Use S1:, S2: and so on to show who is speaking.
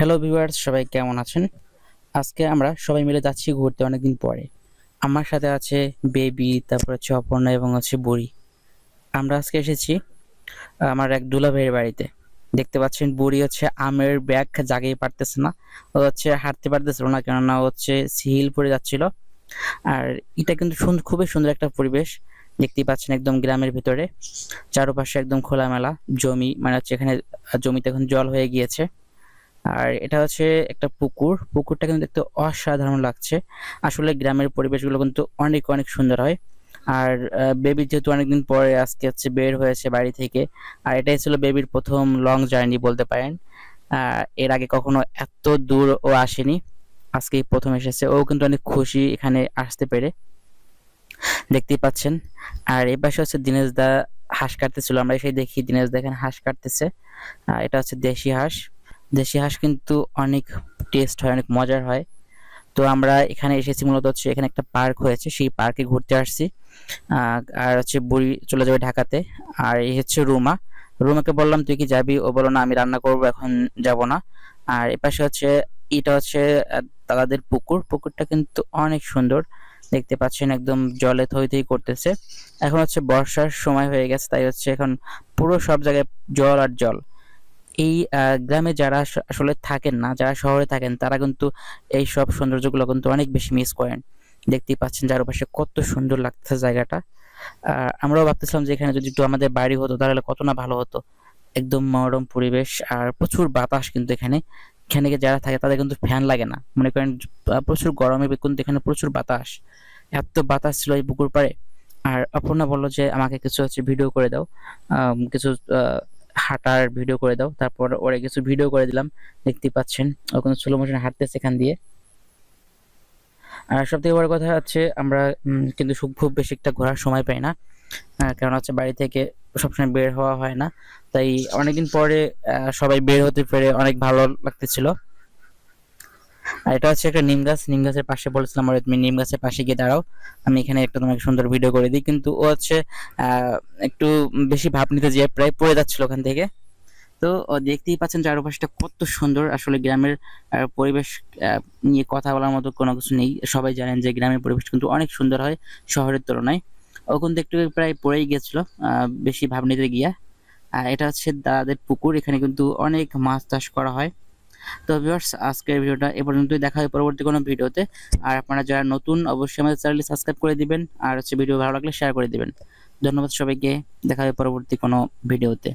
S1: Hello viewers সবাই কেমন আছেন? আজকে আমরা সবাই মিলে যাচ্ছি ঘুরতে অনেকদিন পরে। আমার সাথে আছে বেবি, তারপর হচ্ছে অপর্ণা এবং হচ্ছে বুড়ি। আমরা আজকে এসেছি আমার এক দুলাভাইয়ের বাড়িতে। দেখতে পাচ্ছেন বুড়ি হচ্ছে আমের ব্যাগ জাগিয়ে পারতেছে না। ও হচ্ছে হাঁটতে পারতেছিল না কেননা হচ্ছে হিল পড়ে যাচ্ছিল। আর এটা কিন্তু খুবই সুন্দর একটা পরিবেশ। দেখতেই পাচ্ছেন একদম গ্রামের ভিতরে। চারপাশে একদম খোলামেলা জমি মানে হচ্ছে এখানে জমিতে এখন জল হয়ে গিয়েছে। আর এটা হচ্ছে একটা পুকুর। পুকুরটা কিন্তু দেখতে অসাধারণ লাগছে। আসলে গ্রামের পরিবেশগুলো কিন্তু অনেক অনেক সুন্দর হয়। আর বেবি যেহেতু অনেকদিন পরে আজকে হচ্ছে বের হয়েছে বাড়ি থেকে, আর এটাই ছিল বেবির প্রথম লং জার্নি বলতে পারেন। এর আগে কখনো এত দূর ও আসেনি। আজকেই প্রথম এসেছে। ও কিন্তু অনেক খুশি এখানে আসতে পেরে। দেখতেই পাচ্ছেন। আর এই পাশে হচ্ছে দিনেশ দা হাঁস কাটতেছিল। আমরা এসে দেখি দিনেশ দা এখানে হাঁস কাটতেছে। এটা হচ্ছে দেশি হাঁস। দেশি হাঁস কিন্তু অনেক টেস্ট হয়, অনেক মজার হয়। তো আমরা এখানে এসেছি মূলত হচ্ছে এখানে একটা পার্ক হয়েছে, সেই পার্কে ঘুরতে আসছি। আর হচ্ছে বুড়ি চলে যাবে ঢাকাতে। আর এই হচ্ছে রুমা। রুমাকে বললাম, তুই কি যাবি? ও বলো না, আমি রান্না করব, এখন যাব না। আর এপাশে হচ্ছে, এটা হচ্ছে তাদের পুকুর। পুকুরটা কিন্তু অনেক সুন্দর। দেখতে পাচ্ছেন একদম জলে থই থই করতেছে। এখন হচ্ছে বর্ষার সময় হয়ে গেছে, তাই হচ্ছে এখন পুরো সব জায়গায় জল আর জল। এই গ্রামে যারা আসলে থাকেন না যারা শহরে থাকেন তারা কিন্তু এই সব সৌন্দর্যগুলো কিন্তু অনেক বেশি মিস করেন। দেখতেই পাচ্ছেন যার চারপাশে কত সুন্দর লাগতেছে জায়গাটা। আহ, আমরাও ভাবতেছিলাম যে এখানে যদি একটু আমাদের বাড়ি হতো তাহলে কত না ভালো হতো। একদম মনোরম পরিবেশ আর প্রচুর বাতাস কিন্তু এখানে। এখানে যারা থাকে তাদের কিন্তু ফ্যান লাগে না। মনে করেন প্রচুর গরমে কিন্তু এখানে প্রচুর বাতাস। এত বাতাস ছিল এই পুকুর পাড়ে। আর অপর্ণা বলল যে আমাকে কিছু হচ্ছে ভিডিও করে দাও। কিছু হাঁটার ভিডিও করে দাও। তারপর ওরে কিছু ভিডিও করে দিলাম। দেখতে পাচ্ছেন ওখানে স্লো মোশন হাঁটতেছে সেখান দিয়ে। আর সব থেকে বড় কথা হচ্ছে, আমরা কিন্তু খুব বেশি একটা ঘোরার সময় পাই না। কারণ হচ্ছে বাড়ি থেকে সবসময় বের হওয়া হয় না। তাই অনেকদিন পরে সবাই বের হতে পেরে অনেক ভালো লাগতেছিল। আর এটা হচ্ছে একটা নিম গাছ। নিম গাছের পাশে বলেছিলাম ওরে তুমি নিম গাছের পাশে গিয়ে দাঁড়াও। আমি এখানে একটা তোমাকে সুন্দর ভিডিও করে দিই। কিন্তু ও হচ্ছে একটু বেশি ভাব নিতে যেয়ে প্রায় পড়ে যাচ্ছিল ওখান থেকে। তো দেখতেই পাচ্ছেন চারপাশটা কত সুন্দর। আসলে গ্রামের পরিবেশ নিয়ে কথা বলার মতো কোনো কিছু নেই। সবাই জানেন যে গ্রামের পরিবেশ কিন্তু অনেক সুন্দর হয় শহরের তুলনায়। ও কিন্তু একটু প্রায় পড়েই আহ, বেশি ভাব নিতে গিয়া। আর এটা হচ্ছে দাদাদের পুকুর। এখানে কিন্তু অনেক মাছ চাষ করা হয়। তো ভিউয়ার্স আজকের ভিডিওটা এ পর্যন্তই। দেখা হয় পরবর্তী কোনো ভিডিওতে। আর আপনারা যারা নতুন, অবশ্যই আমাদের চ্যানেলটি সাবস্ক্রাইব করে দিবেন। আর হচ্ছে ভিডিও ভালো লাগলে শেয়ার করে দিবেন। ধন্যবাদ সবাইকে। দেখা হবে পরবর্তী কোনো ভিডিওতে।